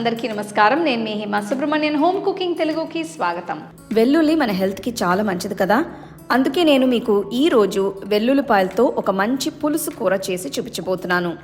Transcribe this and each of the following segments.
అందరికీ నమస్కారం. నేను మీ హిమా సుబ్రహ్మణ్యన్. హోమ్ కుకింగ్ తెలుగుకి స్వాగతం. వెల్లుల్లి మన హెల్త్కి చాలా మంచిది కదా? అందుకే నేను మీకు ఈ రోజు వెల్లుల్లిపాయలతో ఒక మంచి పులుసు కూర చేసి చూపించబోతున్నాను.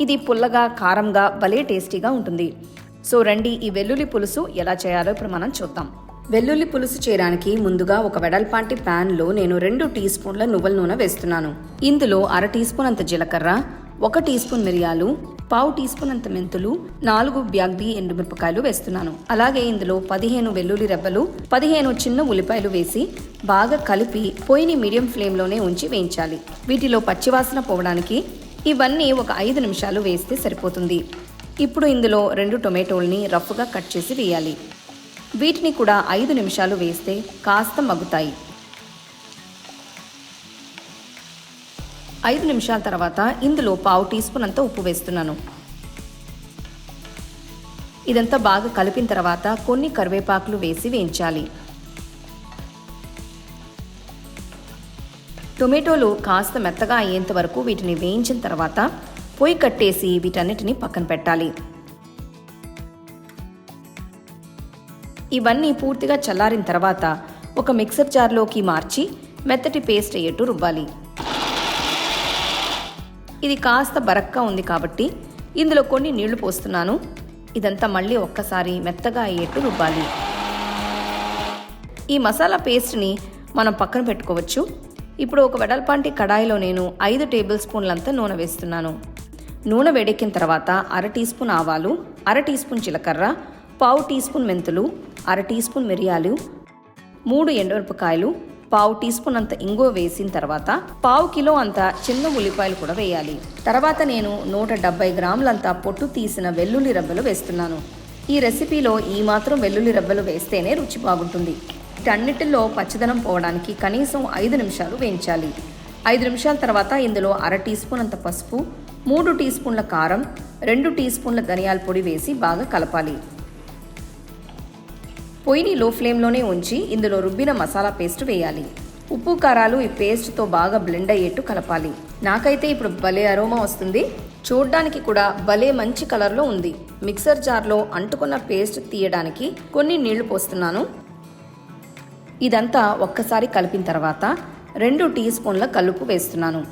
ఇది పుల్లగా కారంగా భలే టేస్టీగా ఉంటుంది. సో రండి ఈ వెల్లుల్లి పులుసు ఎలా చేయాలో ఇప్పుడు మనం చూద్దాం. వెల్లుల్లి పులుసు చేయడానికి ముందుగా ఒక వెడల్పాంటి ప్యాన్లో నేను రెండు టీ స్పూన్ల నువ్వుల నూనె వేస్తున్నాను. ఇందులో అర టీ స్పూన్ అంత జీలకర్ర ఒక టీ స్పూన్ మిరియాలు పావు టీ స్పూన్ అంత మెంతులు నాలుగు బ్యాగ్ది ఎండుమిరపకాయలు వేస్తున్నాను. అలాగే ఇందులో పదిహేను వెల్లుల్లి రెబ్బలు పదిహేను చిన్న ఉల్లిపాయలు వేసి బాగా కలిపి పొయ్యిని మీడియం ఫ్లేమ్లోనే ఉంచి వేయించాలి. వీటిలో పచ్చివాసన పోవడానికి ఇవన్నీ ఒక ఐదు నిమిషాలు వేస్తే సరిపోతుంది. ఇప్పుడు ఇందులో రెండు టొమాటోల్ని రఫ్గా కట్ చేసి వేయాలి. వీటిని కూడా ఐదు నిమిషాలు వేస్తే కాస్త మగ్గుతాయి. ఐదు నిమిషాల తర్వాత ఇందులో పావు టీ స్పూన్ అంతా ఉప్పు వేస్తున్నాను. ఇదంతా బాగా కలిపిన తర్వాత కొన్ని కరివేపాకులు వేసి వేయించాలి. టొమాటోలు కాస్త మెత్తగా అయ్యేంత వరకు వీటిని వేయించిన తర్వాత పొయ్యి కట్టేసి వీటన్నిటిని పక్కన పెట్టాలి. ఇవన్నీ పూర్తిగా చల్లారిన తర్వాత ఒక మిక్సర్ జార్లోకి మార్చి మెత్తటి పేస్ట్ అయ్యేట్టు రుబ్బాలి. ఇది కాస్త బరక్గా ఉంది కాబట్టి ఇందులో కొన్ని నీళ్ళు పోస్తున్నాను. ఇదంతా మళ్ళీ ఒక్కసారి మెత్తగా అయ్యేట్టు రుబ్బాలి. ఈ మసాలా పేస్ట్ని మనం పక్కన పెట్టుకోవచ్చు. ఇప్పుడు ఒక వెడల్పాంటి కడాయిలో నేను ఐదు టేబుల్ స్పూన్లంతా నూనె వేస్తున్నాను. నూనె వేడెక్కిన తర్వాత అర టీ స్పూన్ ఆవాలు అర టీ స్పూన్ జీలకర్ర పావు టీ స్పూన్ మెంతులు అర టీ స్పూన్ మిరియాలు మూడు ఎండుమిరపకాయలు పావు టీ స్పూన్ అంత ఇంగువ వేసిన తర్వాత పావు కిలో అంత చిన్న ఉల్లిపాయలు కూడా వేయాలి. తర్వాత నేను నూట డెబ్బై గ్రాములంత పొట్టు తీసిన వెల్లుల్లి రబ్బలు వేస్తున్నాను. ఈ రెసిపీలో ఈ మాత్రం వెల్లుల్లి రబ్బలు వేస్తేనే రుచి బాగుంటుంది. వీటన్నిటిలో పచ్చదనం పోవడానికి కనీసం ఐదు నిమిషాలు వేయించాలి. ఐదు నిమిషాల తర్వాత ఇందులో అర టీ స్పూన్ అంత పసుపు మూడు టీ స్పూన్ల కారం రెండు టీ స్పూన్ల ధనియాల పొడి వేసి బాగా కలపాలి. పొయ్యిని లో ఫ్లేమ్లోనే ఉంచి ఇందులో రుబ్బిన మసాలా పేస్ట్ వేయాలి. ఉప్పు కారాలు ఈ పేస్ట్తో బాగా బ్లెండ్ అయ్యేట్టు కలపాలి. నాకైతే ఇప్పుడు భలే అరోమా వస్తుంది. చూడ్డానికి కూడా భలే మంచి కలర్లో ఉంది. మిక్సర్ జార్లో అంటుకున్న పేస్ట్ తీయడానికి కొన్ని నీళ్ళు పోస్తున్నాను. ఇదంతా ఒక్కసారి కలిపిన తర్వాత రెండు టీ స్పూన్ల కలుపు వేస్తున్నాను.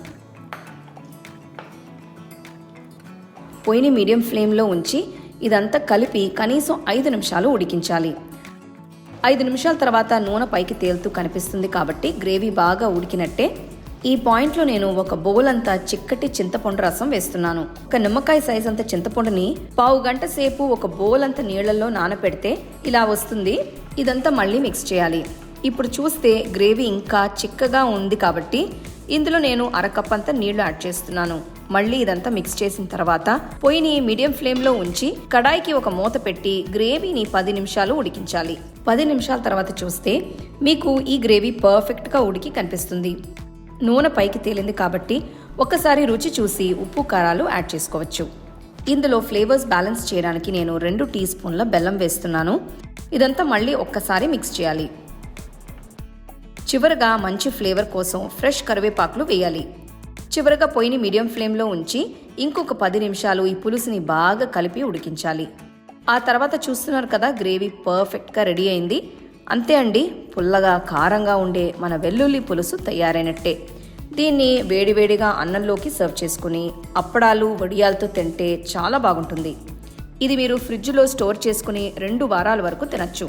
పొయ్యిని మీడియం ఫ్లేమ్లో ఉంచి ఇదంతా కలిపి కనీసం ఐదు నిమిషాలు ఉడికించాలి. ఐదు నిమిషాల తర్వాత నూనె పైకి తేలుతూ కనిపిస్తుంది కాబట్టి గ్రేవీ బాగా ఉడికినట్టే. ఈ పాయింట్లో నేను ఒక బౌల్ అంతా చిక్కటి చింతపండు రసం వేస్తున్నాను. ఒక నిమ్మకాయ సైజ్ అంత చింతపండుని పావు గంట సేపు ఒక బౌల్ అంత నీళ్ళలో నానపెడితే ఇలా వస్తుంది. ఇదంతా మళ్ళీ మిక్స్ చేయాలి. ఇప్పుడు చూస్తే గ్రేవీ ఇంకా చిక్కగా ఉంది కాబట్టి ఇందులో నేను అరకప్ అంతా నీళ్ళు యాడ్ చేస్తున్నాను. మళ్ళీ ఇదంతా మిక్స్ చేసిన తర్వాత పొయ్యిని మీడియం ఫ్లేమ్లో ఉంచి కడాయికి ఒక మూత పెట్టి గ్రేవీని పది నిమిషాలు ఉడికించాలి. పది నిమిషాల తర్వాత చూస్తే మీకు ఈ గ్రేవీ పర్ఫెక్ట్గా ఉడికి కనిపిస్తుంది. నూనె పైకి తేలింది కాబట్టి ఒకసారి రుచి చూసి ఉప్పు కారాలు యాడ్ చేసుకోవచ్చు. ఇందులో ఫ్లేవర్స్ బ్యాలెన్స్ చేయడానికి నేను రెండు టీ స్పూన్ల బెల్లం వేస్తున్నాను. ఇదంతా మళ్ళీ ఒక్కసారి మిక్స్ చేయాలి. చివరగా మంచి ఫ్లేవర్ కోసం ఫ్రెష్ కరివేపాకులు వేయాలి. చివరగా పొయ్యిని మీడియం ఫ్లేమ్లో ఉంచి ఇంకొక పది నిమిషాలు ఈ పులుసుని బాగా కలిపి ఉడికించాలి. ఆ తర్వాత చూస్తున్నారు కదా గ్రేవీ పర్ఫెక్ట్గా రెడీ అయింది. అంతే అండి పుల్లగా కారంగా ఉండే మన వెల్లుల్లి పులుసు తయారైనట్టే. దీన్ని వేడివేడిగా అన్నంలోకి సర్వ్ చేసుకుని అప్పడాలు వడియాలతో తింటే చాలా బాగుంటుంది. ఇది మీరు ఫ్రిడ్జ్లో స్టోర్ చేసుకుని రెండు వారాల వరకు తినచ్చు.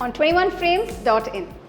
on 21frames.in.